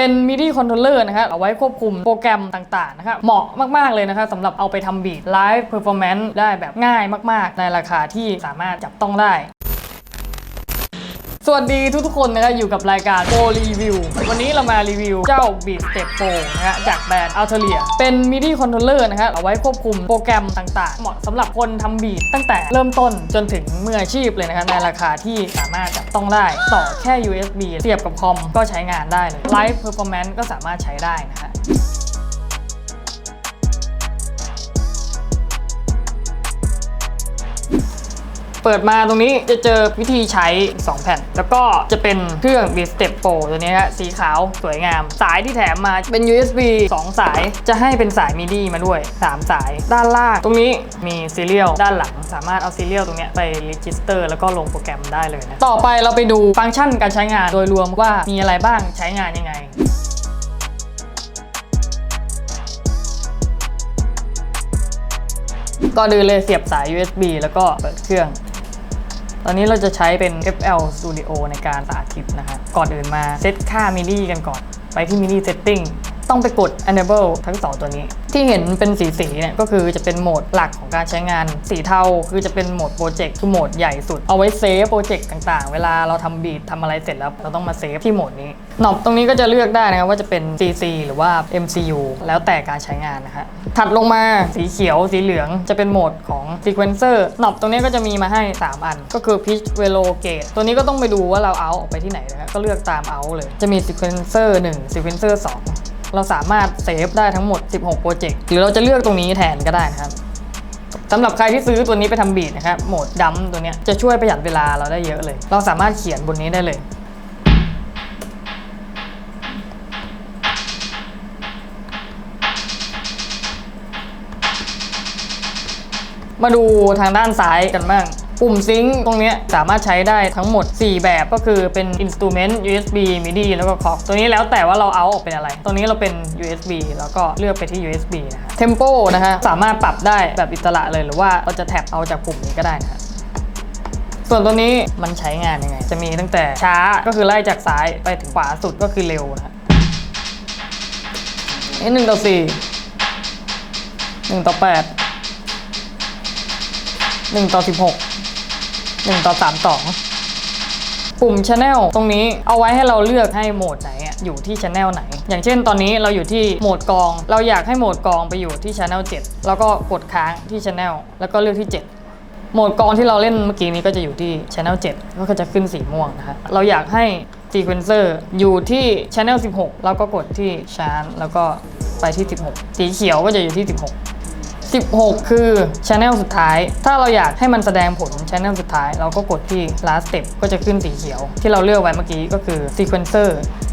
เป็น MIDI controller นะครับเอาไว้ควบคุมโปรแกรมต่างๆนะครับเหมาะมากๆเลยนะครับสำหรับเอาไปทำบีทไลฟ์เพอร์ฟอร์แมนซ์ได้แบบง่ายมากๆ ในราคาที่สามารถจับต้องได้ วัสดีทุกๆคนนะครับอยู่กับรายการ Pro Review วันนี้เรามารีวิวเจ้า Beat Step Pro นะฮะจากแบรนด์ Altaria เป็น MIDI controller นะครับเอาไว้ควบคุมโปรแกรมต่างๆ เหมาะสำหรับคนทำบีทตั้งแต่เริ่มต้นจนถึงมืออาชีพเลยนะครับในราคาที่สามารถจับต้องได้ต่อแค่ USB เสียบกับคอมก็ใช้งานได้เลย Live Performance ก็สามารถใช้ได้นะฮะ เปิดมาตรงนี้จะเจอวิธีใช้ 2 แผ่น แล้วก็จะเป็นเครื่อง b s t e p Pro ตัวนี้ฮะสีขาวสวยงาม สายที่แถมมาเป็น USB 2 สายจะให้เป็นสายมิดีมาด้วย 3 สาย ด้านล่างตรงนี้มีซีเรียลด้านหลัง สามารถเอาซีเรียลตรงนี้ไปรีจิสเตอร์แล้วก็ลงโปรแกรมได้เลยนะต่อไปเราไปดูฟังก์ชันการใช้งานโดยรวมว่ามีอะไรบ้างใช้งานยังไงก่อนอื่นเลยเสียบสาย USB แล้วก็เปิดเครื่อง ตอนนี้เราจะใช้เป็น FL Studio ในการสาธิตนะครับก่อนอื่นมาเซตค่า MIDI กันก่อน ไปที่ MIDI Setting ต้องไปกด Enable ทั้ง 2 ตัวนี้ ที่เห็นเป็นสีสีเนี่ยก็คือจะเป็นโหมดหลักของการใช้งาน สีเทาคือจะเป็นโหมดโปรเจกต์คือโหมดใหญ่สุด เอาไว้เซฟโปรเจกต์ต่างๆ เวลาเราทำบีททำอะไรเสร็จแล้วเราต้องมาเซฟที่โหมดนี้หนอบตรงนี้ก็จะเลือกได้นะครับว่าจะเป็น CC หรือว่า MCU แล้วแต่การใช้งานนะครับถัดลงมาสีเขียวสีเหลืองจะเป็นโหมดของ Sequencer หนอบตรงนี้ก็จะมีมาให้ 3 อัน ก็คือ Pitch Velo Gate ตัวนี้ก็ต้องไปดูว่าเราเอาออกไปที่ไหนนะครับก็เลือกตามเอาเลยจะมี Sequencer 1 Sequencer 2 เราสามารถเซฟได้ทั้งหมด 16 โปรเจกต์ หรือเราจะเลือกตรงนี้แทนก็ได้นะครับสำหรับใครที่ซื้อตัวนี้ไปทำบีทนะครับ โหมดดัมตัวนี้จะช่วยประหยัดเวลาเราได้เยอะเลย เราสามารถเขียนบนนี้ได้เลย มาดูทางด้านซ้ายกันบ้าง ปุ่มซิงค์ตรงนี้สามารถใช้ได้ทั้งหมด 4 แบบก็คือเป็น Instrument USB MIDI แล้วก็ Clock ตัวนี้แล้วแต่ว่าเราเอาออกเป็นอะไรตรงนี้เราเป็น USB แล้วก็เลือกไปที่ USB นะฮะ Tempo นะฮะ สามารถปรับได้แบบอิสระเลยหรือว่าเราจะแท็บเอาจากปุ่มนี้ก็ได้นะฮะส่วนตัวนี้มันใช้งานยังไง จะมีตั้งแต่ช้าก็คือไล่จากซ้ายไปถึงขวาสุดก็คือเร็วนะฮะนี่หนึ่งต่อสี่หนึ่งต่อแปดหนึ่งต่อสิบหก หนึ่งต่อสามสอปุ่ม Channel ตรงนี้เอาไว้ให้เราเลือกให้โหมดไหนอยู่ที่ Channel ไหน อย่างเช่นตอนนี้เราอยู่ที่โหมดกอง เราอยากให้โหมดกองไปอยู่ที่ Channel 7 แล้วก็กดค้างที่ Channel แล้วก็เลือกที่ 7โหมดกองที่เราเล่นเมื่อกี้นี้ก็จะอยู่ที่ Channel 7 ก็จะขึ้นสีม่วงนะฮะเราอยากให้ Sequencer อยู่ที่ Channel 16แล้วก็กดที่ Chant แล้วก็ไปที่ 16 สีเขียวก็จะอยู่ที่ 16 16 คือ Channel สุดท้าย ถ้าเราอยากให้มันแสดงผล Channel สุดท้าย เราก็กดที่ last step ก็จะขึ้นสีเขียว ที่เราเลือกไว้เมื่อกี้ก็คือ sequencer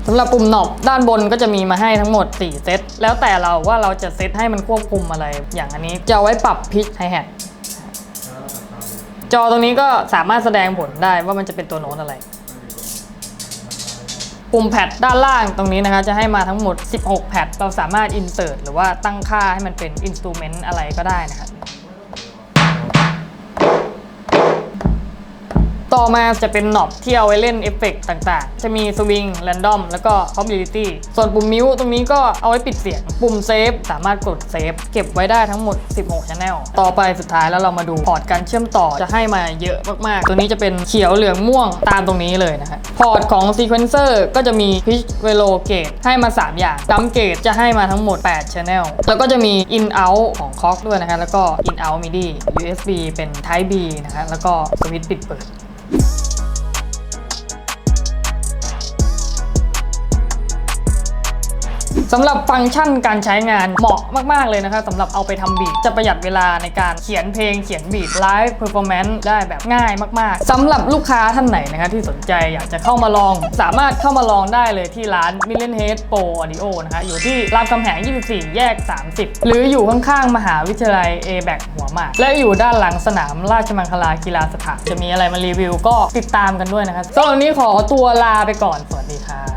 สำหรับปุ่มหนอบด้านบนก็จะมีมาให้ทั้งหมด 4 เซต แล้วแต่เราว่าเราจะเซตให้มันควบคุมอะไร อย่างอันนี้จะเอาไว้ปรับ pitch hi hat จอตรงนี้ก็สามารถแสดงผลได้ว่ามันจะเป็นตัวโน้ตอะไร ปุ่มแพดด้านล่างตรงนี้นะคะจะให้มาทั้งหมด 16 แพดเราสามารถ insert หรือว่าตั้งค่าให้มันเป็น instrument อะไรก็ได้นะคะ ต่อมาจะเป็นหนอบที่เอาไว้เล่นเอฟเฟกต์ต่างๆ จะมีสวิงแรนดอมแล้วก็ probability ส่วนปุ่มมิวตรงนี้ก็เอาไว้ปิดเสียง ปุ่มเซฟสามารถกดเซฟเก็บไว้ได้ทั้งหมด 16 channel ต่อไปสุดท้ายแล้วเรามาดูพอร์ตการเชื่อมต่อจะให้มาเยอะมากๆ ตัวนี้จะเป็นเขียวเหลืองม่วงตามตรงนี้เลยนะฮะพอร์ตของ sequencer ก็จะมี pitch velo gate ให้มา 3 อย่าง dump gate จะให้มาทั้งหมด 8 channel แล้วก็จะมี in out ของ clock ด้วยนะฮะแล้วก็ in out midi USB เป็น type B นะฮะแล้วก็สวิตช์ปิดเปิด สำหรับฟังก์ชันการใช้งานเหมาะมาก ๆ เลยนะครับสำหรับเอาไปทำบีทจะประหยัดเวลาในการเขียนเพลงเขียนบีทไลฟ์เพอร์ฟอร์แมนซ์ได้แบบง่ายมาก ๆสำหรับลูกค้าท่านไหนนะครับที่สนใจอยากจะเข้ามาลอง สามารถเข้ามาลองได้เลยที่ร้าน Million Head Pro Audio นะคะอยู่ที่รามคำแหง 24 แยก 30 หรืออยู่ข้าง ๆ มหาวิทยาลัย a b a c หัวหมากและอยู่ด้านหลังสนามราชมังคลากีฬาสถานจะมีอะไรมารีวิวก็ติดตามกันด้วยนะครับสำหรับวันนี้ขอตัวลาไปก่อนสวัสดีครับ